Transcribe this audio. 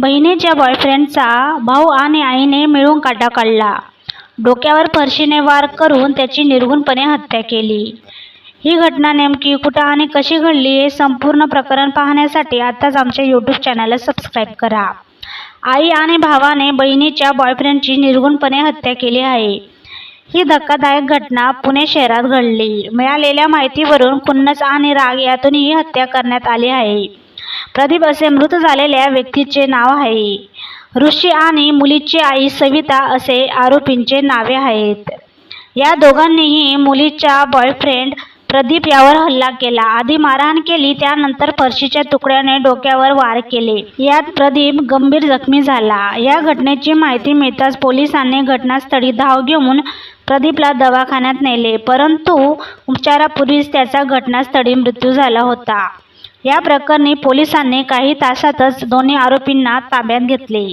बहिणीच्या बॉयफ्रेंडचा भाऊ आणि आईने मिळून काटा काढला. डोक्यावर फरशीने वार करून त्याची निर्घृणपणे हत्या केली. ही घटना नेमकी कुठं आणि कशी घडली हे संपूर्ण प्रकरण पाहण्यासाठी आत्ताच आमच्या यूट्यूब चॅनलला सबस्क्राईब करा. आई आणि भावाने बहिणीच्या बॉयफ्रेंडची निर्गुणपणे हत्या केली आहे. ही धक्कादायक घटना पुणे शहरात घडली. मिळालेल्या माहितीवरून खुन्नस आणि राग यातून ही हत्या करण्यात आली आहे. प्रदीप असे मृत झालेल्या व्यक्तीचे नाव आहे. ऋषी आणि मुलीची आई सविता असे आरोपींचे नावे आहेत. या दोघांनीही मुलीच्या बॉयफ्रेंड प्रदीप यावर हल्ला केला. आधी मारहाण केली त्यानंतर फरशीच्या तुकड्याने डोक्यावर वार केले. यात प्रदीप गंभीर जखमी झाला. या घटनेची माहिती मिळताच पोलिसांनी घटनास्थळी धाव घेऊन प्रदीपला दवाखान्यात नेले. परंतु उपचारापूर्वीच त्याचा घटनास्थळी मृत्यू झाला होता. या प्रकरणी पोलिसांनी काही तासातच दोन्ही आरोपींना ताब्यात घेतले.